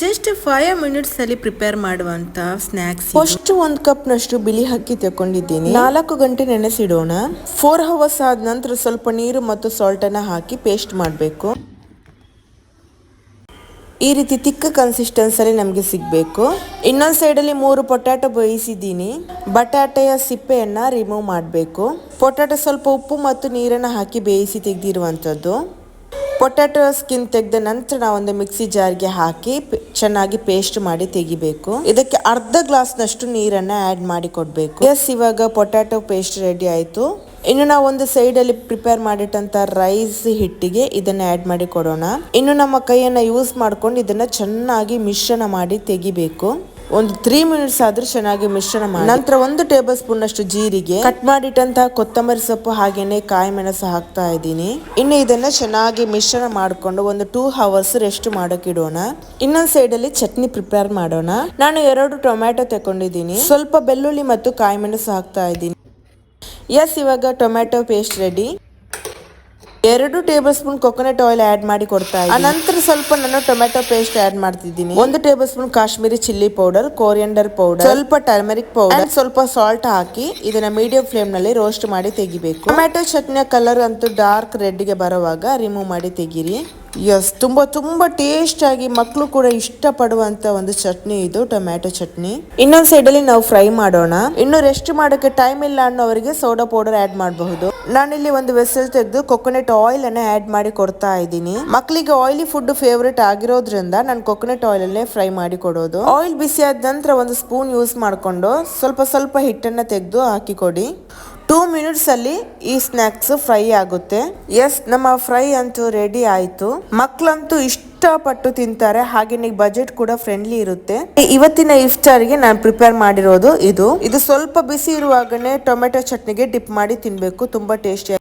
Just five minutes ಅಲ್ಲಿ prepare ಮಾಡುವಂತ snacks first ಒಂದ್ ಕಪ್ ನಷ್ಟು ಬಿಳಿ ಹಕ್ಕಿ ತಕೊಂಡಿದ್ದೀನಿ ನಾಲ್ಕು ಗಂಟೆ ನೆನೆಸಿಡೋಣ. ಫೋರ್ ಅವರ್ಸ್ ಆದ ನಂತರ ಸ್ವಲ್ಪ ನೀರು ಮತ್ತು ಸಾಲ್ಟ್ ಅನ್ನ ಹಾಕಿ ಪೇಸ್ಟ್ ಮಾಡಬೇಕು. ಈ ರೀತಿ ತಿಕ್ಕ ಕನ್ಸಿಸ್ಟೆನ್ಸಲ್ಲಿ ನಮಗೆ ಸಿಗಬೇಕು. ಇನ್ನೊಂದು ಸೈಡಲ್ಲಿ ಮೂರು ಪೊಟ್ಯಾಟೊ ಬೇಯಿಸಿದ್ದೀನಿ. ಬಟಾಟೆಯ ಸಿಪ್ಪೆಯನ್ನು ರಿಮೂವ್ ಮಾಡಬೇಕು. ಪೊಟ್ಯಾಟೊ ಸ್ವಲ್ಪ ಉಪ್ಪು ಮತ್ತು ನೀರನ್ನು ಹಾಕಿ ಬೇಯಿಸಿ ತೆಗೆದಿರುವಂಥದ್ದು. ಪೊಟ್ಯಾಟೊ ಸ್ಕಿನ್ ತೆಗೆದ ನಂತರ ನಾವು ಒಂದು ಮಿಕ್ಸಿ ಜಾರ್ಗೆ ಹಾಕಿ ಚೆನ್ನಾಗಿ ಪೇಸ್ಟ್ ಮಾಡಿ ತೆಗಿಬೇಕು. ಇದಕ್ಕೆ ಅರ್ಧ ಗ್ಲಾಸ್ನಷ್ಟು ನೀರನ್ನ ಆ್ಯಡ್ ಮಾಡಿ ಕೊಡಬೇಕು. ಎಸ್ ಇವಾಗ ಪೊಟ್ಯಾಟೊ ಪೇಸ್ಟ್ ರೆಡಿ ಆಯಿತು. ಇನ್ನು ನಾವು ಒಂದು ಸೈಡಲ್ಲಿ ಪ್ರಿಪೇರ್ ಮಾಡಿಟ್ಟಂತ ರೈಸ್ ಹಿಟ್ಟಿಗೆ ಇದನ್ನ ಆ್ಯಡ್ ಮಾಡಿ ಕೊಡೋಣ. ಇನ್ನು ನಮ್ಮ ಕೈಯನ್ನ ಯೂಸ್ ಮಾಡ್ಕೊಂಡು ಇದನ್ನ ಚೆನ್ನಾಗಿ ಮಿಶ್ರಣ ಮಾಡಿ ತೆಗಿಬೇಕು. ಒಂದು ತ್ರೀ ಮಿನಿಟ್ಸ್ ಆದ್ರೂ ಚೆನ್ನಾಗಿ ಮಿಶ್ರಣ ಮಾಡಿ. ನಂತರ ಒಂದು ಟೇಬಲ್ ಸ್ಪೂನ್ ಅಷ್ಟು ಜೀರಿಗೆ. ಕಟ್ ಮಾಡಿಟ್ಟಂತಹ ಕೊತ್ತಂಬರಿ ಸೊಪ್ಪು ಹಾಗೇನೆ ಕಾಯಿ ಮೆಣಸು ಹಾಕ್ತಾ ಇದ್ದೀನಿ. ಇನ್ನು ಇದನ್ನ ಚೆನ್ನಾಗಿ ಮಿಶ್ರಣ ಮಾಡಿಕೊಂಡು ಒಂದು ಟೂ ಅವರ್ಸ್ ರೆಸ್ಟ್ ಮಾಡೋಕೆ ಇಡೋಣ. ಇನ್ನೊಂದ್ ಸೈಡ್ ಅಲ್ಲಿ ಚಟ್ನಿ ಪ್ರಿಪೇರ್ ಮಾಡೋಣ. ನಾನು ಎರಡು ಟೊಮ್ಯಾಟೊ ತಗೊಂಡಿದ್ದೀನಿ ಸ್ವಲ್ಪ ಬೆಳ್ಳುಳ್ಳಿ ಮತ್ತು ಕಾಯಿ ಮೆಣಸು ಹಾಕ್ತಾ ಇದ್ದೀನಿ. ಎಸ್ ಇವಾಗ ಟೊಮ್ಯಾಟೊ ಪೇಸ್ಟ್ ರೆಡಿ ಎರಡು tablespoon coconut oil add ಮಾಡಿ ಕೊಡ್ತಾ ಇದ್ದೀನಿ. ನಂತರ ಸ್ವಲ್ಪ ನಾನು ಟೊಮೆಟೊ ಪೇಸ್ಟ್ ಆಡ್ ಮಾಡ್ತಿದ್ದೀನಿ. ಒಂದು tablespoon Kashmiri chilli powder coriander powder ಸ್ವಲ್ಪ ಟರ್ಮರಿಕ್ ಪೌಡರ್ ಸ್ವಲ್ಪ ಸಾಲ್ಟ್ ಹಾಕಿ ಇದನ್ನ ಮೀಡಿಯಂ ಫ್ಲೇಮ್ನಲ್ಲಿ ರೋಸ್ಟ್ ಮಾಡಿ ತೆಗಿಬೇಕು. ಟೊಮೆಟೊ ಚಟ್ನಿಯ ಕಲರ್ ಅಂತೂ ಡಾರ್ಕ್ ರೆಡ್ಗೆ ಬರುವಾಗ ರಿಮೂವ್ ಮಾಡಿ ತೆಗೀರಿ. ಎಸ್ ತುಂಬ ತುಂಬ ಟೇಸ್ಟ್ ಆಗಿ ಮಕ್ಕಳು ಕೂಡ ಇಷ್ಟಪಡುವಂತ ಒಂದು ಚಟ್ನಿ ಇದು, ಟೊಮ್ಯಾಟೊ ಚಟ್ನಿ. ಇನ್ನೊಂದು ಸೈಡ್ ಅಲ್ಲಿ ನಾವು ಫ್ರೈ ಮಾಡೋಣ. ಇನ್ನು ರೆಸ್ಟ್ ಮಾಡೋಕೆ ಟೈಮ್ ಇಲ್ಲ ಅನ್ನೋರಿಗೆ ಸೋಡಾ ಪೌಡರ್ ಆಡ್ ಮಾಡಬಹುದು. ನಾನಿಲ್ಲಿ ಒಂದು ವೆಸಲ್ ತೆಗೆದು ಕೊಕೊನೆಟ್ ಆಯಿಲ್ ಅನ್ನ ಆಡ್ ಮಾಡಿ ಕೊಡ್ತಾ ಇದ್ದೀನಿ. ಮಕ್ಕಳಿಗೆ ಆಯಿಲಿ ಫುಡ್ ಫೇವ್ರೇಟ್ ಆಗಿರೋದ್ರಿಂದ ನಾನು ಕೊಕೊನೆಟ್ ಆಯಿಲ್ ಅಲ್ಲೇ ಫ್ರೈ ಮಾಡಿ ಕೊಡೋದು. ಆಯಿಲ್ ಬಿಸಿ ಆದ ನಂತರ ಒಂದು ಸ್ಪೂನ್ ಯೂಸ್ ಮಾಡಿಕೊಂಡು ಸ್ವಲ್ಪ ಸ್ವಲ್ಪ ಹಿಟ್ಟನ್ನ ತೆಗೆದು ಹಾಕಿ ಕೊಡಿ. ಟೂ ಮಿನಿಟ್ಸ್ ಅಲ್ಲಿ ಈ ಸ್ನಾಕ್ಸ್ ಫ್ರೈ ಆಗುತ್ತೆ. ಎಸ್ ನಮ್ಮ ಫ್ರೈ ಅಂತೂ ರೆಡಿ ಆಯ್ತು. ಮಕ್ಕಳಂತೂ ಇಷ್ಟಪಟ್ಟು ತಿಂತಾರೆ ಹಾಗೆ ಬಜೆಟ್ ಕೂಡ ಫ್ರೆಂಡ್ಲಿ ಇರುತ್ತೆ. ಇವತ್ತಿನ ಇಫ್ತಾರಿಗೆ ನಾನು ಪ್ರಿಪೇರ್ ಮಾಡಿರೋದು ಇದು. ಇದು ಸ್ವಲ್ಪ ಬಿಸಿ ಇರುವಾಗನೇ ಟೊಮೆಟೊ ಚಟ್ನಿಗೆ ಡಿಪ್ ಮಾಡಿ ತಿನ್ಬೇಕು, ತುಂಬಾ ಟೇಸ್ಟಿ